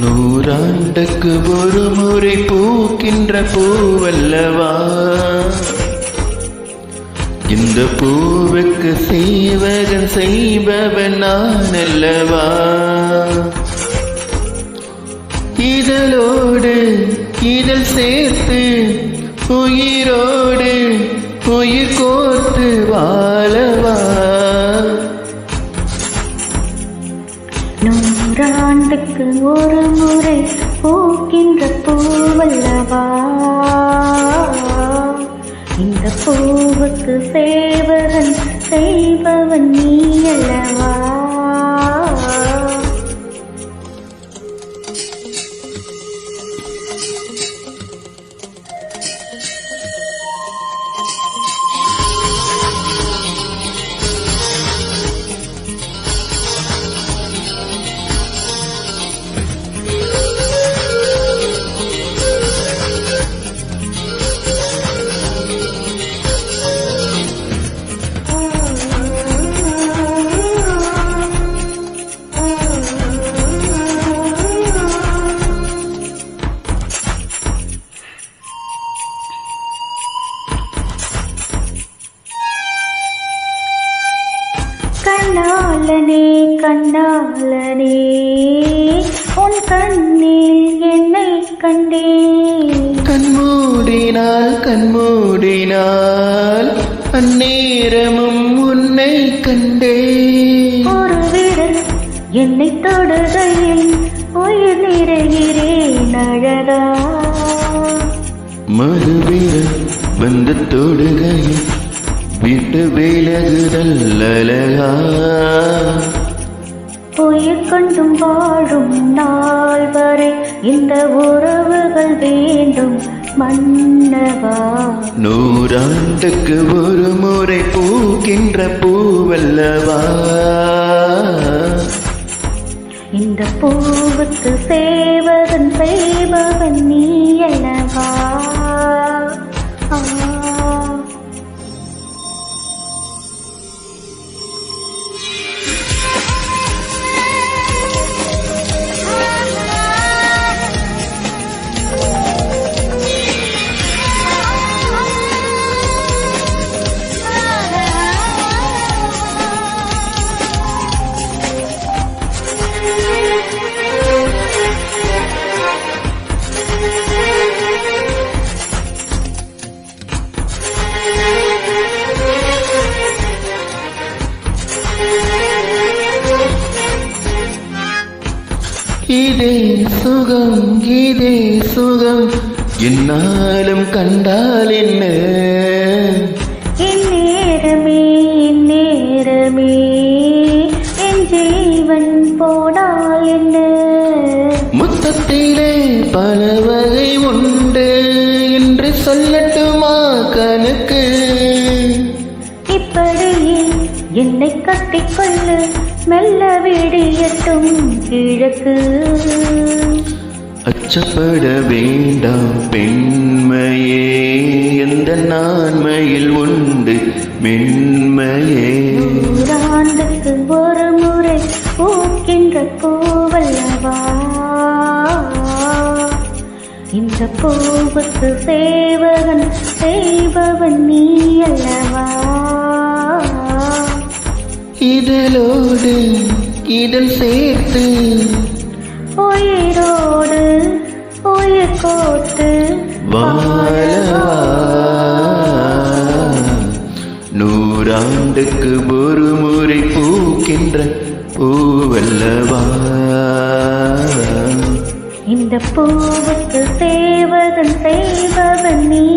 நூறாண்டுக்கு ஒரு முறை பூக்கின்ற பூவல்லவா? இந்த பூவுக்கு செய்வகன் செய்பவன் நான் அல்லவா இதழோடு இதழ் சேர்த்து உயிரோடு உயிர் கோர்த்து வாழ பூக்கின்ற பூவல்லவா? இந்த பூவுக்கு சேவகன் செய்பவன் நீ அல்லவா கண்ணாலனே கண்ணாலனே உன் கண்ணில் என்னை கண்டேன். கண்மூடினால் கண்மூடினால் அந்நேரமும் உன்னை கண்டே ஒரு விரல் என்னை தொடுகையில் உயிர் நிறைகிறேன் அழகா. மறுவீரல் வந்து தொடுகையில் விட்டு விலகுதல் அழகா. உயிர் கொண்டும் வாழும் நாள் வரை இந்த உறவுகள் வேண்டும் மன்னவா. நூறாண்டுக்கு ஒரு முறை பூக்கின்ற பூவல்லவா. இந்த பூவுக்கு சேவகன் செய்பவன் இதே சுகம் இதே சுகம். என்னாலும் கண்டால் என்ன? என் நேரமே என் நேரமே. என் ஜீவன் போனால் என்ன? முத்தத்திலே பல வகை உண்டு. என்று சொல்லட்டுமா கணக்கு? இப்படியே என்னை கட்டிக்கொள்ளு. மெல்ல விடியட்டும் கிழக்கு. அச்சப்பட வேண்டாம் பெண்மையே எந்த நான்மையில் உண்டு மென்மையே. நூறாண்டுக்கு ஒரு முறை பூக்கின்ற பூவல்லவா. இந்த பூவுக்கு சேவகன் செய்பவன் நீ அல்லவா இதழோடு இதழ் சேர்த்து. உயிரோடு உயிர் கோத்து நூறாண்டுக்கு ஒரு முறை பூக்கின்ற பூவல்லவா. இந்த பூவுக்கு சேவகன்